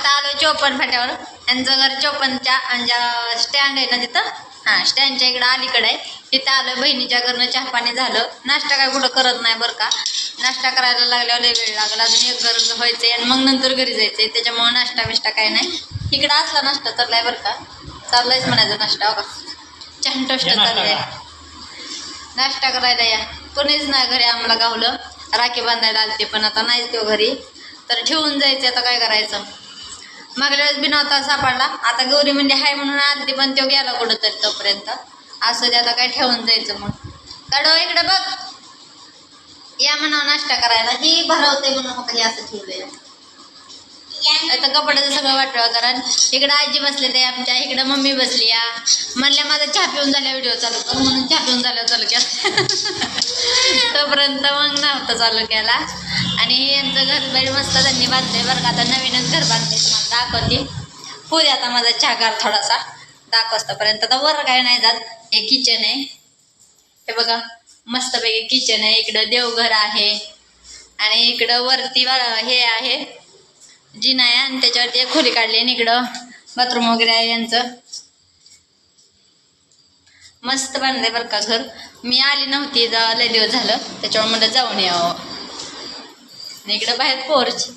आता आलो चोपन फाट्यावर. यांचं घर चोपनच्या म्हणजे स्टँड आहे ना तिथं? हां स्टँडच्या इकडं अलीकडे आहे. तिथं आलं बहिणीच्या घरनं चहा पाणी झालं. नाश्ता काय कुठं करत नाही बरं का? नाश्ता करायला लागल्यावर लय वेळ लागला. अजून एक घर व्हायचंय आणि मग नंतर घरी जायचंय. त्याच्यामुळं नाश्ता बिष्टा काय नाही. इकडं असला नाश्ता चाललाय बरं का? चाललायच म्हणायचं नाश्ता हो का? चहा टोस्ट चाललाय. नाश्ता करायला या. कोणीच नाही घरी आम्हाला गावलं. राखी बांधायला आलते पण आता नाहीच तो घरी. तर ठेवून जायचं आता काय करायचं? मागल्या वेळेस बी नव्हता सापडला. आता गौरी म्हणजे हाय म्हणून आलती पण तो गेला कुठं तरी तोपर्यंत. असं ते आता काय ठेवून जायचं मग. काढो इकडे बघ. या म्हणा नाश्ता करायला. ही भरवते म्हणून मग हे असं ठेवलंय. आता कपड्याचं सगळं वाटलं कारण इकडं आजी बसले ते आमच्या इकडं मम्मी बसली या. म्हणल्या माझा चहा पिऊन झाल्या व्हिडिओ चालू कर म्हणून चहा पिऊन झाल्यावर चालू केला. तोपर्यंत मग नव्हतं चालू केला. आणि यांचं घर बाई मस्त त्यांनी बांधलंय बरं का. आता नवीनच घर बांधले तुम्हाला दाखवते. होऊ दे आता माझा चहागार थोडासा दाख वाजतापर्यंत आता वर काय नाही जात हे किचन आहे. हे बघा मस्तपैकी किचन आहे. इकडं देवघर आहे. आणि इकडं वरती हे आहे जिना आहे आणि त्याच्यावरती एक खोली काढली आणि इकडं बाथरूम वगैरे आहे यांचं. मस्त बांधलंय बरं का घर. मी आली नव्हती जा लय दिवस झालं. त्याच्यामुळे मला जाऊन यावं. आणि इकडं बाहेर पोर्च.